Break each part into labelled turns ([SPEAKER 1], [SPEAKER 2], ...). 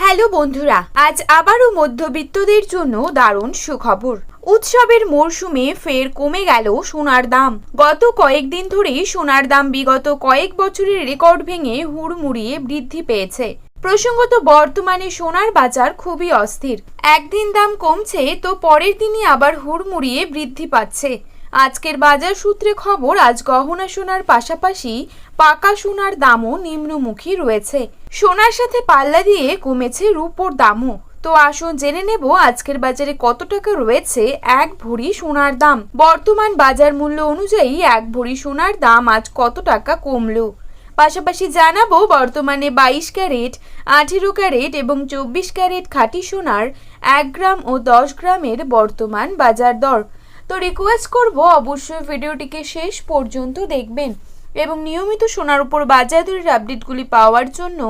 [SPEAKER 1] Hello বন্ধুরা, আজ আবারও মধ্যবিত্তদের জন্য দারুণ সুখবর। উৎসবের মরশুমে ফের কমে গেল সোনার দাম। গত কয়েকদিন ধরেই সোনার দাম বিগত কয়েক বছরের রেকর্ড ভেঙে হুড়মুড়িয়ে বৃদ্ধি পেয়েছে। প্রসঙ্গত, বর্তমানে সোনার বাজার খুবই অস্থির। একদিন দাম কমছে, তো পরের দিনই আবার হুড়মুড়িয়ে বৃদ্ধি পাচ্ছে। আজকের বাজার সূত্রে খবর, আজ গহনা সোনার পাশাপাশি পাকা সোনার দামও নিম্নমুখী রয়েছে। সোনার সাথে পাল্লা দিয়ে কমেছে রূপোর দামও। তো আসুন জেনে নেব আজকের বাজারে কত টাকা রয়েছে এক ভরি সোনার দাম। বর্তমান বাজার মূল্য অনুযায়ী এক ভরি সোনার দাম আজ কত টাকা কমলো? পাশাপাশি জানাব, বর্তমানে বাইশ ক্যারেট, আঠেরো ক্যারেট এবং চব্বিশ ক্যারেট খাঁটি সোনার এক গ্রাম ও দশ গ্রামের বর্তমান বাজার দর। তো রিকোয়েস্ট করব অবশ্যই ভিডিওটিকে শেষ পর্যন্ত দেখবেন এবং নিয়মিত সোনার উপর বাজার দরের আপডেটগুলি পাওয়ার জন্য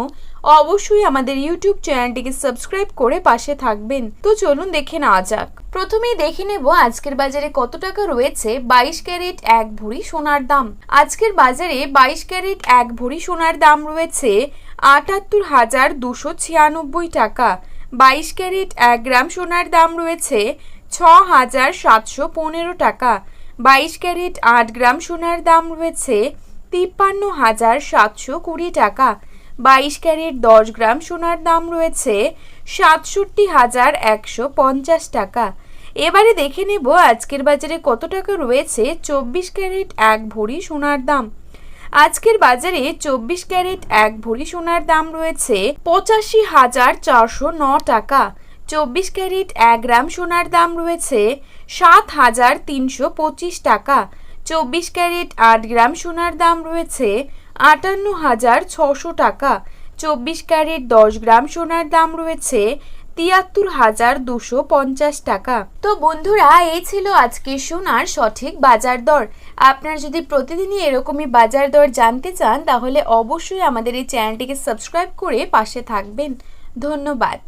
[SPEAKER 1] অবশ্যই আমাদের ইউটিউব চ্যানেলটিকে সাবস্ক্রাইব করে পাশে থাকবেন। তো চলুন দেখে নেওয়া যাক। প্রথমেই দেখে নেব আজকের বাজারে কত টাকা রয়েছে বাইশ ক্যারেট এক ভরি সোনার দাম। আজকের বাজারে বাইশ ক্যারেট এক ভরি সোনার দাম রয়েছে আটাত্তর হাজার দুশো ছিয়ানব্বই টাকা। বাইশ ক্যারেট এক গ্রাম সোনার দাম রয়েছে ছ হাজার সাতশো পনেরো টাকা। বাইশ ক্যারেট আট গ্রাম সোনার দাম রয়েছে তিপ্পান্ন হাজার সাতশো কুড়ি টাকা। বাইশ ক্যারেট দশ গ্রাম সোনার দাম রয়েছে সাতষট্টি হাজার একশো পঞ্চাশ টাকা। এবারে দেখে নেব আজকের বাজারে কত টাকা রয়েছে চব্বিশ ক্যারেট এক ভরি সোনার দাম। আজকের বাজারে চব্বিশ ক্যারেট এক ভরি সোনার দাম রয়েছে পঁচাশি হাজার চারশো ন টাকা। চব্বিশ ক্যারেট এক গ্রাম সোনার দাম রয়েছে সাত হাজার তিনশো পঁচিশ টাকা। চব্বিশ ক্যারেট আট গ্রাম সোনার দাম রয়েছে আটান্ন হাজার ছশো টাকা। চব্বিশ ক্যারেট দশ গ্রাম সোনার দাম রয়েছে তিয়াত্তর হাজার দুশো পঞ্চাশ টাকা। তো বন্ধুরা, এই ছিল আজকে সোনার সঠিক বাজার দর। আপনার যদি প্রতিদিনই এরকমই বাজার দর জানতে চান, তাহলে অবশ্যই আমাদের এই চ্যানেলটিকে সাবস্ক্রাইব করে পাশে থাকবেন। ধন্যবাদ।